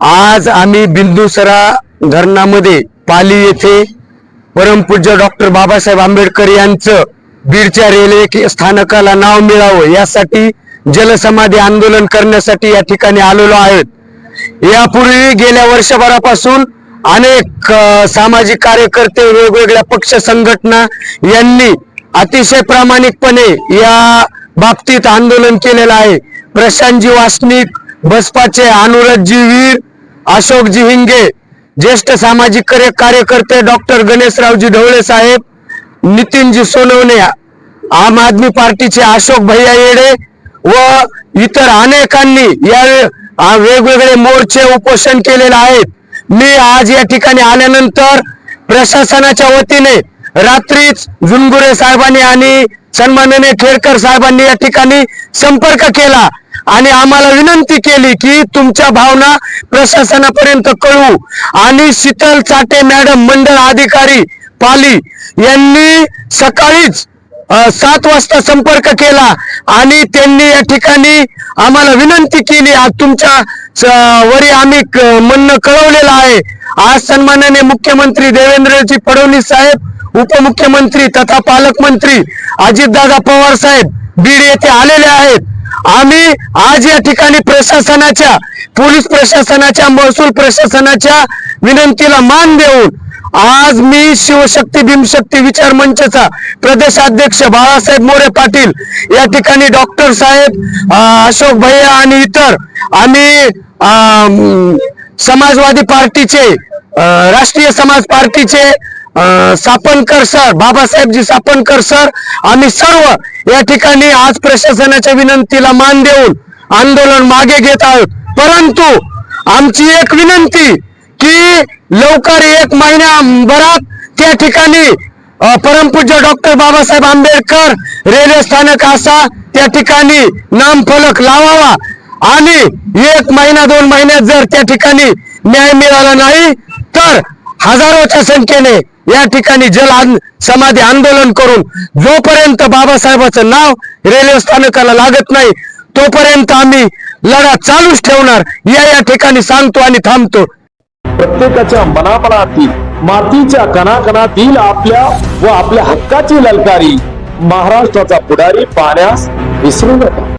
आज आम्ही बिंदुसरा धरणामध्ये पाली येथे परमपूज्य डॉक्टर बाबासाहेब आंबेडकर यांचं बीडच्या रेल्वे स्थानकाला नाव मिळावं यासाठी जलसमाधी आंदोलन करण्यासाठी या ठिकाणी आलेलो आहेत. यापूर्वी गेल्या वर्षभरापासून अनेक सामाजिक कार्यकर्ते वेगवेगळ्या पक्ष संघटना यांनी अतिशय प्रामाणिकपणे या बाबतीत आंदोलन केलेलं आहे. प्रशांतजी वासनिक बसपाचे अनुरजी वीर अशोकजी हिंगे ज्येष्ठ सामाजिक कार्य- कार्यकर्ते डॉक्टर गणेशरावजी ढवळे साहेब नितीनजी सोनवणे आम आदमी पार्टीचे अशोक भैया येडे व इतर अनेकांनी या वेगवेगळे मोर्चे उपोषण केलेले आहेत. मी आज या ठिकाणी आल्यानंतर प्रशासनाच्या वतीने रात्रीच जुनगुरे साहेबांनी आणि सन्माननीय खेडकर साहेबांनी या ठिकाणी संपर्क केला. आणि आम्हाला विनंती केली की तुमच्या भावना प्रशासनापर्यंत कळवू. आणि शीतल चाटे मॅडम मंडळ अधिकारी पाली यांनी सकाळीच सात वाजता संपर्क केला आणि त्यांनी या ठिकाणी आम्हाला विनंती केली आज तुमच्या वरी आम्ही म्हणणं कळवलेलं आहे. आज सन्मानाने मुख्यमंत्री देवेंद्रजी फडणवीस साहेब उपमुख्यमंत्री तथा पालकमंत्री अजितदादा पवार साहेब बीड येथे आलेले आहेत. आम्ही आज या ठिकाणी प्रशासनाच्या पोलीस प्रशासनाच्या महसूल प्रशासनाच्या विनंतीला मान देऊन आज मी शिवशक्ती भीमशक्ती विचार मंचचा प्रदेशाध्यक्ष बाळासाहेब मोरे पाटील या ठिकाणी डॉक्टर साहेब अशोक भैया आणि इतर आम्ही अं, समाजवादी पार्टीचे राष्ट्रीय समाज पार्टीचे अं, सापनकर सर बाबासाहेबजी सापनकर सर आम्ही सर्व या ठिकाणी आज प्रशासनाच्या विनंतीला मान देऊन आंदोलन मागे घेत आहोत. परंतु आमची एक विनंती की लवकर एक महिन्याभरात त्या ठिकाणी परमपूज्य डॉक्टर बाबासाहेब आंबेडकर रेल्वे स्थानक असा त्या ठिकाणी नामफलक लावावा आणि एक महिना दोन महिन्यात जर त्या ठिकाणी न्याय मिळाला नाही तर हजारोच्या संख्येने या ठिकाणी जल समाधी आंदोलन करून जोपर्यंत बाबासाहेबाचं नाव रेल्वे स्थानकाला लागत नाही तोपर्यंत आम्ही लढा चालूच ठेवणार. या या ठिकाणी सांगतो आणि थांबतो. प्रत्येकाच्या मनामनातील मातीच्या कणाकणातील आपल्या व आपल्या हक्काची ललकारी महाराष्ट्राचा पुढारी पाण्यास विसरू नका.